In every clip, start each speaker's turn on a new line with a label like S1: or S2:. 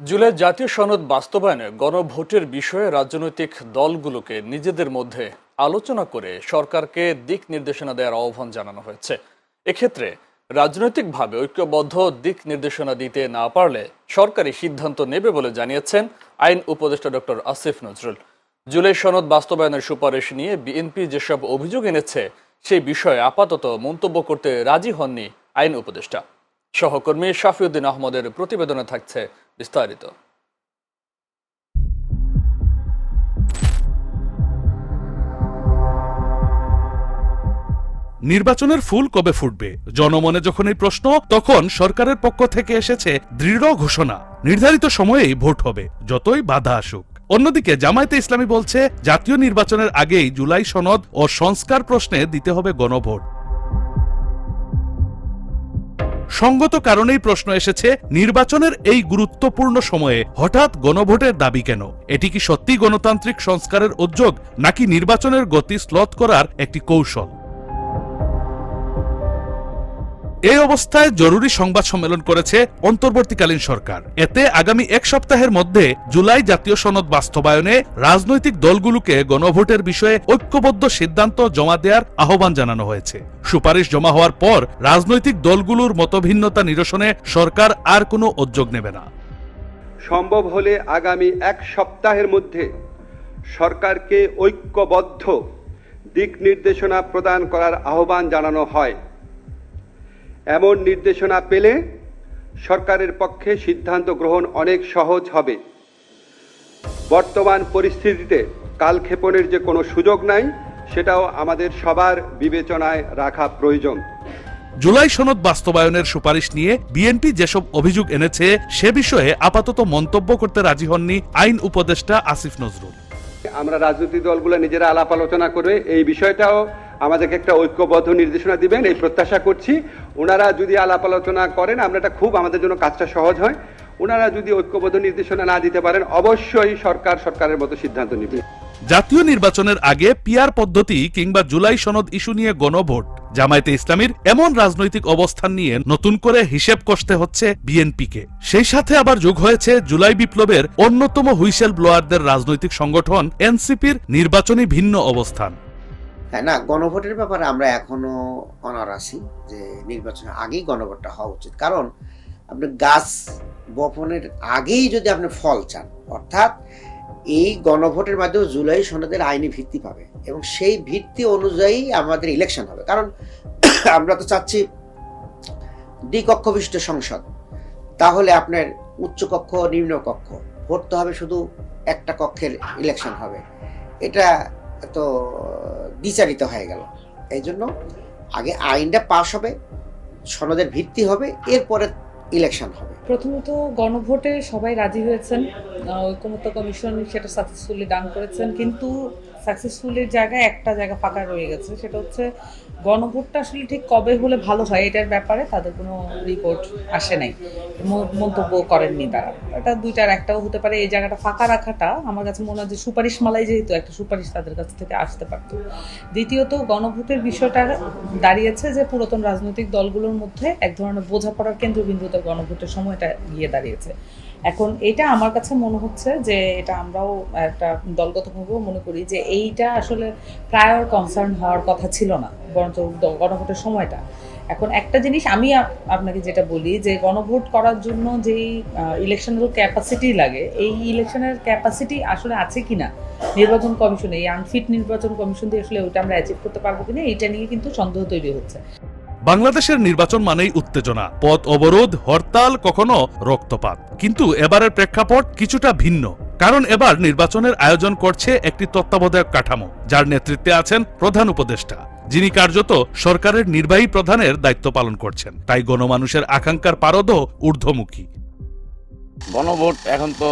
S1: জুলাই জাতীয় সনদ বাস্তবায়নে গণভোটের বিষয়ে রাজনৈতিক দলগুলোকে নিজেদের মধ্যে আলোচনা করে সরকারকে দিক নির্দেশনা দেওয়ার আহ্বান জানানো হয়েছে। এক্ষেত্রে রাজনৈতিকভাবে ঐক্যবদ্ধ দিক নির্দেশনা দিতে না পারলে সরকারি সিদ্ধান্ত নেবে বলে জানিয়েছেন আইন উপদেষ্টা ডক্টর আসিফ নজরুল। জুলাই সনদ বাস্তবায়নের সুপারিশ নিয়ে বিএনপি যেসব অভিযোগ এনেছে, সেই বিষয়ে আপাতত মন্তব্য করতে রাজি হননি আইন উপদেষ্টা। সহকর্মী শাফিউদ্দিন আহমদের প্রতিবেদনে থাকছে বিস্তারিত।
S2: নির্বাচনের ফুল কবে ফুটবে? জনমনে যখন এই প্রশ্ন, তখন সরকারের পক্ষ থেকে এসেছে দৃঢ় ঘোষণা। নির্ধারিত সময়েই ভোট হবে, যতই বাধা আসুক। অন্যদিকে জামায়াতে ইসলামী বলছে, জাতীয় নির্বাচনের আগেই জুলাই সনদ ও সংস্কার প্রশ্নে দিতে হবে গণভোট। সঙ্গত কারণেই প্রশ্ন এসেছে, নির্বাচনের এই গুরুত্বপূর্ণ সময়ে হঠাৎ গণভোটের দাবি কেন? এটি কি সত্যি গণতান্ত্রিক সংস্কারের উদ্যোগ, নাকি নির্বাচনের গতি স্লথ করার একটি কৌশল? এই অবস্থায় জরুরি সংবাদ সম্মেলন করেছে অন্তর্বর্তীকালীন সরকার। এতে আগামী এক সপ্তাহের মধ্যে জুলাই জাতীয় সনদ বাস্তবায়নে রাজনৈতিক দলগুলোকে গণভোটের বিষয়ে ঐক্যবদ্ধ সিদ্ধান্ত জমা দেওয়ার আহ্বান জানানো হয়েছে। সুপারিশ জমা হওয়ার পর রাজনৈতিক দলগুলোর মতভিন্নতা নিরসনে সরকার আর কোনো উদ্যোগ নেবে না।
S3: সম্ভব হলে আগামী এক সপ্তাহের মধ্যে সরকারকে ঐক্যবদ্ধ দিক নির্দেশনা প্রদান করার আহ্বান জানানো হয়। এমন নির্দেশনা পেলে সরকারের পক্ষে সিদ্ধান্ত গ্রহণ অনেক সহজ হবে। বর্তমান পরিস্থিতিতে কালক্ষেপণের যে কোনো সুযোগ নাই সেটাও আমাদের সবার বিবেচনায় রাখা প্রয়োজন।
S2: জুলাই সনদ বাস্তবায়নের সুপারিশ নিয়ে বিএনপি যেসব অভিযোগ এনেছে সে বিষয়ে আপাতত মন্তব্য করতে রাজি হননি আইন উপদেষ্টা আসিফ নজরুল।
S3: আমরা রাজনৈতিক দলগুলো নিজেরা আলাপ আলোচনা করে এই বিষয়টাও আমাদেরকে একটা ঐক্যবদ্ধ নির্দেশনা দিবেন, এই প্রত্যাশা করছি। ওনারা যদি আলাপ আলোচনা করেন, আমরা এটা খুব আমাদের জন্য কাজটা সহজ হয়। ওনারা যদি ঐক্যবদ্ধ নির্দেশনা না দিতে পারেন, অবশ্যই সরকার সরকারের মতো সিদ্ধান্ত নেবে।
S2: জাতীয় নির্বাচনের আগে পিয়ার পদ্ধতি কিংবা জুলাই সনদ ইস্যু নিয়ে গণভোট। জামায়াতে ইসলামীর এমন রাজনৈতিক অবস্থান নিয়ে নতুন করে হিসেব কষতে হচ্ছে বিএনপিকে। সেই সাথে আবার যোগ হয়েছে জুলাই বিপ্লবের অন্যতম হুইসেল ব্লোয়ারদের রাজনৈতিক সংগঠন এনসিপির নির্বাচনী ভিন্ন অবস্থান।
S4: না, গণভোটের ব্যাপারে আমরা এখনও অনার যে নির্বাচনের আগেই গণভোটটা হওয়া উচিত। কারণ আপনি গাছ বপনের আগেই যদি আপনি ফল চান, অর্থাৎ এই গণভোটের মাধ্যমে জুলাই সনদের আইনি ভিত্তি পাবে এবং সেই ভিত্তি অনুযায়ী আমাদের ইলেকশন হবে। কারণ আমরা তো চাচ্ছি দ্বিকক্ষ বিশিষ্ট সংসদ, তাহলে আপনার উচ্চকক্ষ, নিম্নকক্ষ, ভোট তো হবে শুধু একটা কক্ষের ইলেকশন হবে। এটা তো বিচারিত হয়ে গেল। এই জন্য আগে আইনটা পাশ হবে, সনদের ভিত্তি হবে, এরপরে ইলেকশন হবে।
S5: প্রথমত গণভোটে সবাই রাজি হয়েছেন। ঐক্যমত্য কমিশন সেটা সাকসেসফুলি ডান করেছেন। কিন্তু সাকসেসফুলির জায়গায় একটা জায়গা ফাঁকা রয়ে গেছে, সেটা হচ্ছে গণভোটটা আসলে ঠিক কবে হলে ভালো হয় এটার ব্যাপারে তাদের কোনো রিপোর্ট আসে নাই মন্তব্য করেননি তারা। এটা দুইটার একটাও হতে পারে, এই জায়গাটা ফাঁকা রাখাটা আমার কাছে মনে হয় যে সুপারিশ মালাই যেহেতু একটা সুপারিশ তাদের কাছ থেকে আসতে পারত। দ্বিতীয়ত গণভোটের বিষয়টা দাঁড়িয়েছে যে পুরাতন রাজনৈতিক দলগুলোর মধ্যে এক ধরনের বোঝাপড়ার কেন্দ্রবিন্দুতে গণভোটের সময়টা গিয়ে দাঁড়িয়েছে। এখন এটা আমার কাছে মনে হচ্ছে যে এটা আমরাও একটা দলগতভাবেও মনে করি যে এইটা আসলে প্রায়র কনসার্ন হওয়ার কথা ছিল না, বরঞ্চ গণভোটের সময়টা। এখন একটা জিনিস আমি আপ- আপনাকে যেটা বলি যে গণভোট করার জন্য যেই ইলেকশনাল ক্যাপাসিটি লাগে, এই ইলেকশনের ক্যাপাসিটি আসলে আছে কিনা, নির্বাচন কমিশনে, এই আনফিট নির্বাচন কমিশন দিয়ে আসলে ওইটা আমরা অ্যাচিভ করতে পারব কিনা এটা নিয়ে কিন্তু সন্দেহ তৈরি হচ্ছে।
S2: বাংলাদেশের নির্বাচন মানেই উত্তেজনা, পথ অবরোধ, হরতাল, কখনো রক্তপাত। কিন্তু এবারের প্রেক্ষাপট কিছুটা ভিন্ন, কারণ এবার নির্বাচনের আয়োজন করছে একটি তত্ত্বাবধায়ক কাঠামো, যার নেতৃত্বে আছেন প্রধান উপদেষ্টা, যিনি কার্যত সরকারের নির্বাহী প্রধানের দায়িত্ব পালন করছেন। তাই গণমানুষের আকাঙ্ক্ষার পারদও ঊর্ধ্বমুখী।
S6: গণভোট এখন তো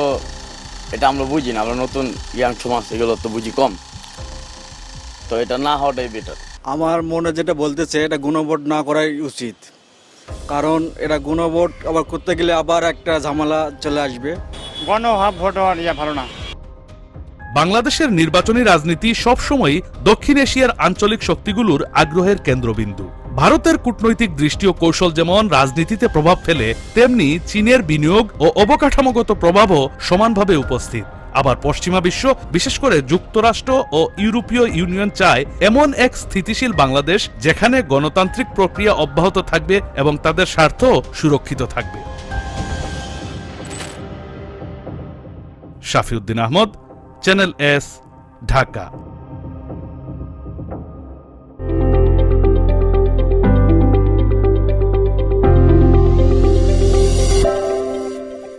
S6: এটা আমরা বুঝি না, আমরা নতুন ইয়াং সমাজ, এগুলো তো বুঝি কম। তো এটা না হওয়াটাই বেটার
S7: আমার মনে যেটা বলতেছে এটা গুণভোট না করাই উচিত। কারণ এটা গুণভোট আবার করতে গেলে আবার একটা ঝামেলা চলে আসবে।
S8: গণভাব ভোট হওয়ার ইয়ে ভালো না।
S2: বাংলাদেশের নির্বাচনী রাজনীতি সবসময়ই দক্ষিণ এশিয়ার আঞ্চলিক শক্তিগুলোর আগ্রহের কেন্দ্রবিন্দু। ভারতের কূটনৈতিক দৃষ্টি ও কৌশল যেমন রাজনীতিতে প্রভাব ফেলে তেমনি চীনের বিনিয়োগ ও অবকাঠামোগত প্রভাবও সমানভাবে উপস্থিত। আবার পশ্চিমা বিশ্ব, বিশেষ করে যুক্তরাষ্ট্র ও ইউরোপীয় ইউনিয়ন চায় এমন এক স্থিতিশীল বাংলাদেশ যেখানে গণতান্ত্রিক প্রক্রিয়া অব্যাহত থাকবে এবং তাদের স্বার্থ সুরক্ষিত থাকবে। Shafiuddin Ahmad, channel S, Dhaka.